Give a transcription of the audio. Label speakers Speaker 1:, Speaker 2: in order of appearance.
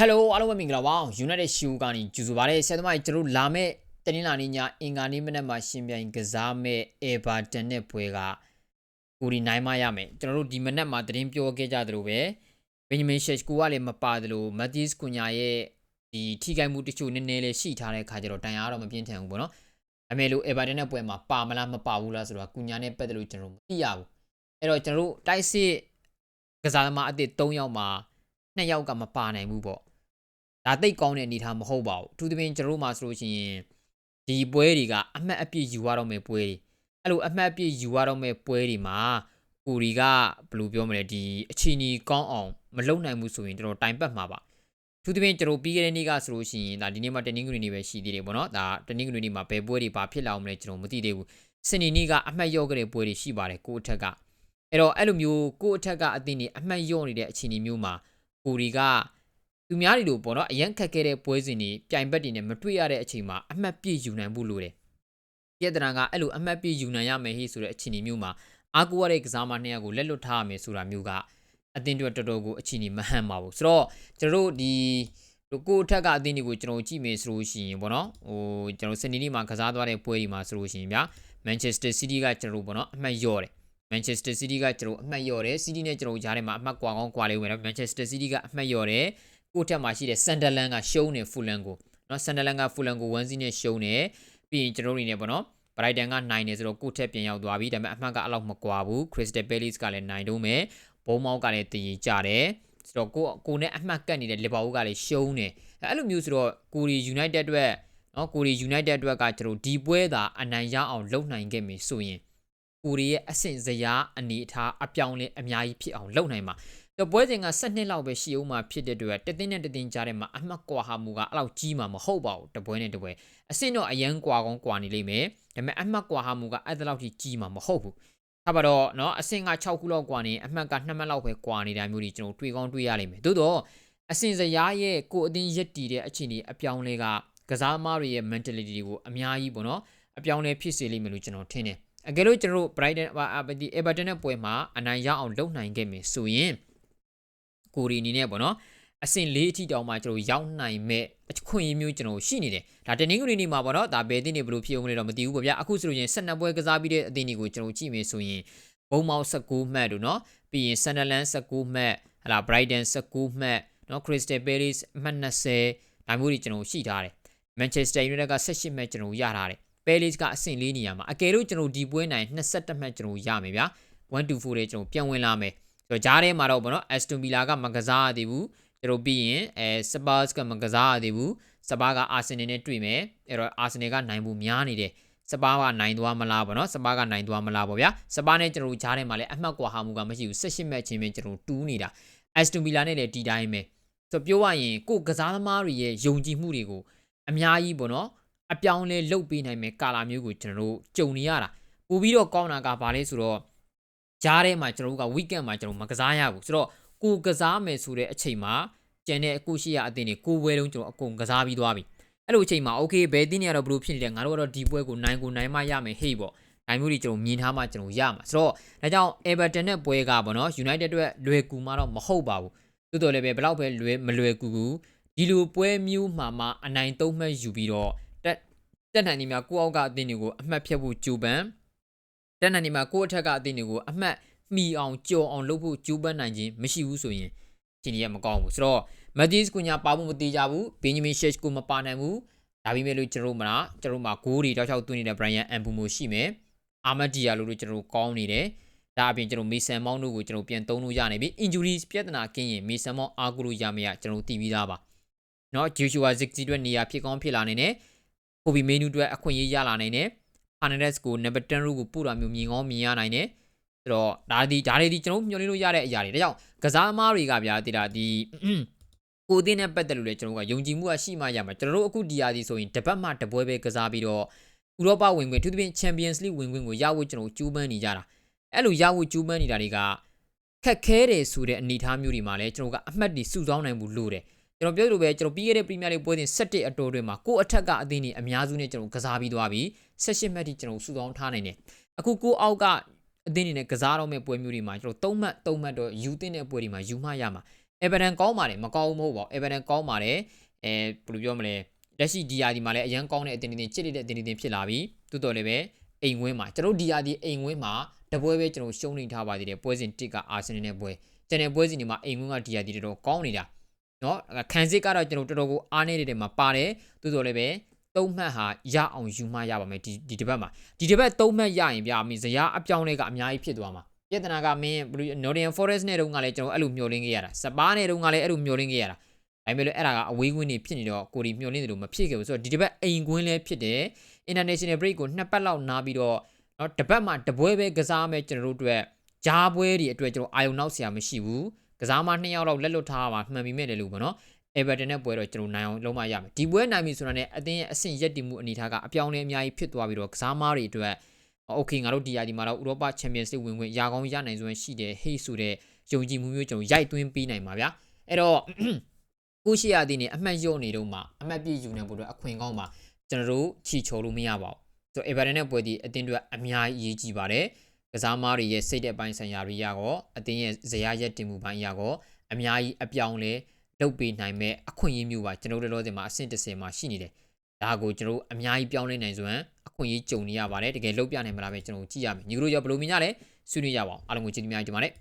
Speaker 1: Hello အားလုံးပဲမင်္ဂလာပါ United Show ကနေကြိုဆိုပါရစေဆရာသမားကြီးကျွန်တော်တို့လာမဲ့တနင်္လာနေ့ညအင်္ဂါနေ့မနက်မှာရှင်ပြိုင်ကစားမဲ့ Everton နဲ့ပွဲကကိုရီနိုင်မရမယ်ကျွန်တော်တို့ဒီမနက်မှာသတင်းပြောခဲ့ကြသလိုပဲ Benjamin Sheshko ကလည်းမပါသလို Matheus Cunha ရဲ့ဒီထိခိုက်မှုတချို့နည်းနည်းလေးရှိထားတဲ့ခါကျတော့တိုင်အားတော့မပြင်းထန်ဘူးပေါ့နော်အမေလို Everton နဲ့ပွဲမှာပါမလားမပါဘူးလားဆိုတော့ Cunha နဲ့ပတ်သက်လို့ကျွန်တော်မသိရဘူးအဲ့တော့ကျွန်တော်တို့တိုက်စစ်ကစားသမားအသစ်3ယောက်မှာ 2ယောက်ကမပါနိုင်ဘူးပေါ့ဒါတိတ်ကောင်းတဲ့အနေထားမဟုတ်ပါဘူးအထူးသဖြင့်ကျွန်တော်တို့မှာဆိုလို့ရှိရင်ဒီပွဲတွေကအမှတ်အပြည့်ယူရတော့မယ့်ပွဲတွေအဲ့လိုအမှတ်အပြည့်ယူရတော့မယ့်ပွဲတွေမှာကိုရီကဘယ်လိုပြောမလဲဒီအချီနီကောင်းအောင်မလုံနိုင်ဘူးဆိုရင်ကျွန်တော်တိုင်ပတ်မှာပါအထူးသဖြင့်ကျွန်တော်ပြီးခဲ့တဲ့နေ့ကဆိုလို့ရှိရင်ဒါဒီနေ့မှတနင်္ဂနွေနေ့ပဲရှိသေးတယ်ပေါ့နော်ဒါတနင်္ဂနွေနေ့မှာဘယ်ပွဲတွေပါဖြစ်လာအောင်မလဲကျွန်တော်မသိသေးဘူးစနေနေ့ကအမှတ်ရော့ကြတဲ့ပွဲတွေရှိပါတယ်ကိုအထက်ကအဲ့တော့အဲ့လိုမျိုးကိုအထက်ကအသင်းတွေအမှတ်ရော့နေတဲ့အခြေအနေမျိုးမှာ ကိုရီကသူများတွေလို့ပေါ့နော်အရန်ခက်ခဲတဲ့ပွဲစဉ်တွေပြိုင်ဘက်တွေနဲ့မတွေ့ရတဲ့အချိန်မှာအမှတ်ပြည့်ယူနိုင်ဖို့လိုတယ်။ပြဿနာကအဲ့လိုအမှတ်ပြည့်ယူနိုင်ရမယ်ဟိဆိုတဲ့အခြေအနေမျိုးမှာအာကူရတဲ့ကစားမနှစ်ယောက်ကိုလက်လွတ်ထားရမယ်ဆိုတာမျိုးကအတင်းတွက်တော်တော်ကိုအခြေအနေမဟန်ပါဘူး။ဆိုတော့ကျွန်တော်တို့ဒီကိုအထက်ကအတင်းတွေကိုကျွန်တော်ကြည့်မယ်ဆိုလို့ရှိရင်ပေါ့နော်ဟိုကျွန်တော်စနေနေ့မှာကစားသွားတဲ့ပွဲတွေမှာဆိုလို့ရှိရင်ဗျာ Manchester City ကကျွန်တော်တို့ပေါ့နော်အမှတ်လျော့တယ် မန်ချက်စတာစီးတီးကကျွန်တော်အမှတ်ရော့တယ်စီးတီးနဲ့ကျွန်တော်ကြားထဲမှာအမှတ်ကွာကောင်းကွာလေးဝင်တော့မန်ချက်စတာစီးတီးကအမှတ်ရော့တယ်ကိုထက်မှာရှိတဲ့ဆန်ဒလန်ကရှုံးနေဖူလန်ကိုနော်ဆန်ဒလန်ကဖူလန်ကို1စီးနဲ့ရှုံးနေပြီးရင်ကျွန်တော်တို့နေပေါ့နော်ဘရိုက်တန်ကနိုင်နေဆိုတော့ကိုထက်ပြန်ရောက်သွားပြီဒါပေမဲ့အမှတ်ကအလောက်မကွာဘူးခရစ်စတယ်ပဲလစ်ကလည်းနိုင်တော့မယ်ဘုံမောင်းကလည်းတည်ရင်ကြတယ်ဆိုတော့ကိုကိုနဲ့အမှတ်ကတ်နေတဲ့လီဗာပူးကလည်းရှုံးနေအဲ့လိုမျိုးဆိုတော့ကိုရီယူနိုက်တက်အတွက်နော်ကိုရီယူနိုက်တက်အတွက်ကကျွန်တော်ဒီပွဲသာအနိုင်ရအောင်လုပ်နိုင်ခဲ့မယ်ဆိုရင် ကိုရီရဲ့အဆင့်စရာအနေအထားအပြောင်းလဲအများကြီးဖြစ်အောင်လုပ်နိုင်မှာတော့ပွဲစဉ်က12လောက်ပဲရှိအောင်မှာဖြစ်တဲ့အတွက်တသိန်းနဲ့တသိန်းကြားထဲမှာအမှတ်ကွာဟာမှုကအဲ့လောက်ကြီးမှာမဟုတ်ပါဘူးတပွဲနဲ့တပွဲအဆင့်တော့အရန်ကွာကောင်းကွာနေလိမ့်မယ်ဒါပေမဲ့အမှတ်ကွာဟာမှုကအဲ့လောက်ကြီးကြီးမှာမဟုတ်ဘူးဒါပါတော့เนาะအဆင့်က6ခုလောက်ကွာနေအမှတ်က2မှတ်လောက်ပဲကွာနေတာမျိုးတွေကျွန်တော်တွေ့ကောင်းတွေ့ရလိမ့်မယ်သို့တော့အဆင့်စရာရဲ့ကိုအတင်းရက်တီတဲ့အခြေအနေအပြောင်းလဲကကစားသမားတွေရဲ့ mentality တွေကိုအများကြီးပေါ့နော်အပြောင်းလဲဖြစ်စေလိမ့်မယ်လို့ကျွန်တော်ထင်တယ် အကယ်လို့ကျွန်တော်တို့ Brighton ဒီ Everton နဲ့ပွဲမှာအနိုင်ရအောင်လုပ်နိုင်ခဲ့မယ်ဆိုရင်ကိုရီအနေနဲ့ပေါ့နော်အဆင့်၄အထိတောင်မှကျွန်တော်ရောက်နိုင်မဲ့အခွင့်အရေးမျိုးကျွန်တော်ရှိနေတယ်ဒါတနင်္ဂနွေနေ့မှာပေါ့နော်ဒါဘယ်အသင်းတွေဘယ်လိုဖြစ်အောင်လဲတော့မသိဘူးပေါ့ဗျာအခုဆိုရင်12ပွဲကစားပြီးတဲ့အသင်းတွေကိုကျွန်တော်ကြည့်မယ်ဆိုရင်ဘုံမောက်19မှတ်တို့နော်ပြီးရင် Sunderland 19မှတ်ဟလာ Brighton 19မှတ်နော် Crystal Palace အမှတ်20ဒါမျိုးတွေကျွန်တော်ရှိထားတယ် Manchester United က18မှတ်ကျွန်တော်ရထားတယ် Palace ကအဆင့်၄နေရာမှာအကယ်လို့ကျွန်တော်ဒီပွဲနိုင်22မှတ်ကျွန်တော်ရမယ်ဗျာ1 2 4တဲ့ကျွန်တော်ပြန်ဝင်လာမယ်ဆိုတော့ဂျားထဲမှာတော့ဗောနော် Aston Villa ကမကစားရသေးဘူးကျွန်တော်ပြီးရင်အဲ Spurs ကမကစားရသေးဘူး Spurs က Arsenal နဲ့တွေ့မယ်အဲ့တော့ Arsenal ကနိုင်ဖို့များနေတယ်စပါးကနိုင်သွားမလားပေါ့နော်စပါးကနိုင်သွားမလားပေါ့ဗျာစပါးနဲ့ကျွန်တော်ကြားထဲမှာလည်းအမှတ်ကွာဟာမှုကမရှိဘူး18မှတ်ချင်းပဲကျွန်တော်တူးနေတာ Aston Villa နဲ့လည်းဒီတိုင်းပဲဆိုပြောရရင်ကိုကစားသမားတွေရဲ့ယုံကြည်မှုတွေကိုအများကြီးပေါ့နော် အပြောင်းလဲလုပ်ပေးနိုင်မယ်ကာလာမျိုးကိုကျွန်တော်တို့ကြုံနေရတာပို့ပြီးတော့ကောင်းတာကဘာလဲဆိုတော့ကြားထဲမှာကျွန်တော်တို့က weekend မှာကျွန်တော်မကစားရဘူးဆိုတော့ကိုကစားမယ်ဆိုတဲ့အချိန်မှာကျန်တဲ့အခုရှိရအသင်းတွေကိုဝဲလုံးကျွန်တော်အကုန်ကစားပြီးသွားပြီအဲ့လိုအချိန်မှာ okay ဘယ်တင်းနေရတော့ဘလို့ဖြစ်နေတယ်ငါတို့ကတော့ဒီပွဲကိုနိုင်ကိုနိုင်မှရမယ်ဟေ့ပေါ့နိုင်မျိုးတွေကျွန်တော်မြင်ထားမှကျွန်တော်ရမှာဆိုတော့ဒါကြောင့် Everton နဲ့ပွဲကပေါ့နော် United အတွက်လွယ်ကူမှတော့မဟုတ်ပါဘူးတိုးတော်လည်းပဲဘလောက်ပဲလွယ်မလွယ်ကူကူဒီလိုပွဲမျိုးမှာမှအနိုင်သုံးမှတ်ယူပြီးတော့ တက်တက်နိုင်နေမှာကိုအောက်ကအသင်းတွေကိုအမှတ်ဖြတ်ဖို့ကြိုးပမ်းတက်နိုင်နေမှာကိုအထက်ကအသင်းတွေကိုအမှတ်မှီအောင်ကြော်အောင်လုပ်ဖို့ကြိုးပမ်းနိုင်ခြင်းမရှိဘူးဆိုရင်ဒီနေ့ကမကောင်းဘူးဆိုတော့ Matheus Cunha ပါဖို့မသေးကြဘူး Benjamin Sheshko မပါနိုင်ဘူးဒါပေမဲ့လို့ကျွန်တော်မလားကျွန်တော်မှာဂိုးတွေတောက်ချောက်သွင်းနေတဲ့ Brian Mbumo ရှိမယ်အာမတ်ဒီယာလိုတို့ကျွန်တော်ကောင်းနေတယ်ဒါအပြင်ကျွန်တော်မေဆန်မောင်းတို့ကိုကျွန်တော်ပြန်သုံးလို့ရနေပြီ injuries ပြဿနာကင်းရင်မေဆန်မောင်းအားကိုလို့ရမရကျွန်တော်သိပြီးသားပါเนาะ Joshua Zirkzee အတွက်နေရာဖြစ်ကောင်းဖြစ်လာနေတယ် Kobe Menu အတွက်အခွင့်အရေးရလာနိုင်တယ် Hernandez ကို number 10 row ကိုပို့တာမျိုးမြင်ကောင်းမြင်ရနိုင်တယ်ဆိုတော့ဒါဒီဒါတွေဒီကျွန်တော်မျှော်လင့်လို့ရတဲ့အရာတွေဒါကြောင့်ကစားသမားတွေကဗျာတိတာဒီကိုအသင်းနဲ့ပတ်သက်လို့လည်းကျွန်တော်ကယုံကြည်မှုကရှိမှရမှာကျွန်တော်တို့အခုဒီယာဒီဆိုရင်တပတ်မှတပွဲပဲကစားပြီးတော့ဥရောပဝင်ခွင့်သူသဖြင့် Champions League ဝင်ခွင့်ကိုရဖို့ကျွန်တော်ကြိုးပမ်းနေကြတာအဲ့လိုရဖို့ကြိုးပမ်းနေတာတွေကခက်ခဲတယ်ဆိုတဲ့အနေအထားမျိုးတွေမှာလည်းကျွန်တော်ကအမှတ်တွေစုဆောင်းနိုင်မှုလိုတယ် ကျွန်တော်ပြောလို့ပဲကျွန်တော်ပြီးခဲ့တဲ့ Premier League ပွဲစဉ်17အတော်တွေမှာကိုအထက်ကအသင်းတွေအများစုနဲ့ကျွန်တော်ကစားပြီးသွားပြီ18မှတ်ထိကျွန်တော်စုဆောင်းထားနိုင်တယ်အခုကိုအောက်ကအသင်းတွေနဲ့ကစားတော့မဲ့ပွဲမျိုးတွေမှာကျွန်တော်3မှတ်3မှတ်တော့ယူသင့်တဲ့ပွဲတွေမှာယူမှရမှာ Everton ကောင်းပါတယ်မကောင်းဘူးမဟုတ်ပါဘူး Everton ကောင်းပါတယ်အဲဘယ်လိုပြောမလဲလက်ရှိ DR ဒီမှာလည်းအရန်ကောင်းတဲ့အတင်းတင်းချစ်တဲ့အတင်းတင်းဖြစ်လာပြီတိုးတော်လည်းပဲအိမ်ဝင်းမှာကျွန်တော် DR ဒီအိမ်ဝင်းမှာတပွဲပဲကျွန်တော်ရှုံးနေထားပါသေးတယ်ပွဲစဉ်တစ်ကအာဆင်နယ်နဲ့ပွဲကျန်တဲ့ပွဲစဉ်တွေမှာအိမ်ဝင်းက DR ဒီတော်တော်ကောင်းနေတာ နော်ခံစစ်ကတော့ကျွန်တော်တော်တော်ကိုအားနေတဲ့တွေမှာပါတယ်သို့တော်လည်းပဲသုံးမှတ်ဟာရအောင်ယူမှရပါမယ်ဒီဒီတစ်ပတ်မှာဒီတစ်ပတ်သုံးမှတ်ရရင်ပြမင်းဇရာအပြောင်းလဲကအများကြီးဖြစ်သွားမှာပြဿနာကမင်း Northern Forest နဲ့တုန်းကလည်းကျွန်တော်အဲ့လိုမျှော်လင့်ခဲ့ရတာစပါးနဲ့တုန်းကလည်းအဲ့လိုမျှော်လင့်ခဲ့ရတာအဲမဲ့လို့အဲ့ဒါကအဝေးကွင်းနေဖြစ်နေတော့ကိုဒီမျှော်လင့်တယ်လို့မဖြစ်ခဲ့ဘူးဆိုတော့ဒီတစ်ပတ်အိမ်ကွင်းလည်းဖြစ်တယ် International Break ကိုနှစ်ပတ်လောက်နားပြီးတော့နော်တစ်ပတ်မှာတပွဲပဲကစားမယ်ကျွန်တော်တို့အတွက်ဂျားပွဲတွေအတွက်ကျွန်တော်အာယုံနောက်ဆရာမရှိဘူး ကစားမနှစ်ယောက်လောက်လက်လွတ်ထားပါမှန်ပြီမဲ့တယ်လို့ပေါ့နော် Everton နဲ့ပွဲတော့ကျွန်တော်နိုင်အောင်လုံးမရမယ်ဒီပွဲနိုင်ပြီဆိုတာနဲ့အသင်းရဲ့အဆင့်ရက်တည်မှုအနေထားကအပြောင်းလဲအများကြီးဖြစ်သွားပြီးတော့ကစားမားတွေအတွက်โอเคငါတို့ဒီယာဒီမှာတော့ဥရောပချန်ပီယံစ်လိဝင်ခွင့်ရာကောင်းရနိုင်စွမ်းရှိတယ်ဟေးဆိုတဲ့ယုံကြည်မှုမျိုးကျွန်တော်ရိုက်သွင်းပေးနိုင်ပါဗျာအဲ့တော့ ကိုရှိရသည်နေအမှတ်ရုံနေတော့မှအမှတ်ပြည့်ယူနေဖို့အတွက်အခွင့်ကောင်းပါကျွန်တော်တို့ချီချိုလို့မရပါဘူးဆိုတော့ Everton နဲ့ပွဲဒီအတင်းတွေအများကြီးအရေးကြီးပါတယ် ကစားမားတွေရဲ့စိတ်တဲ့ပိုင်းဆိုင်ရာတွေရကောအတင်းရဲ့ဇရာရက်တင်မှုပိုင်းရကောအများကြီးအပြောင်းလဲလုပ်ပေးနိုင်မဲ့အခွင့်အရေးမျိုးပါကျွန်တော်တို့လောဆယ်မှာအဆင့်30မှာရှိနေတယ်ဒါကိုကျွန်တော်တို့အများကြီးပြောင်းလဲနိုင်စွမ်းအခွင့်အရေးကြုံနေရပါတယ်တကယ်လုပ်ပြနိုင်မလားပဲကျွန်တော်တို့ကြည့်ရမယ်ညီတို့ရောဘယ်လိုမြင်ကြလဲဆွေးနွေးကြပါအောင်အားလုံးကိုကျေးဇူးများတင်ပါတယ်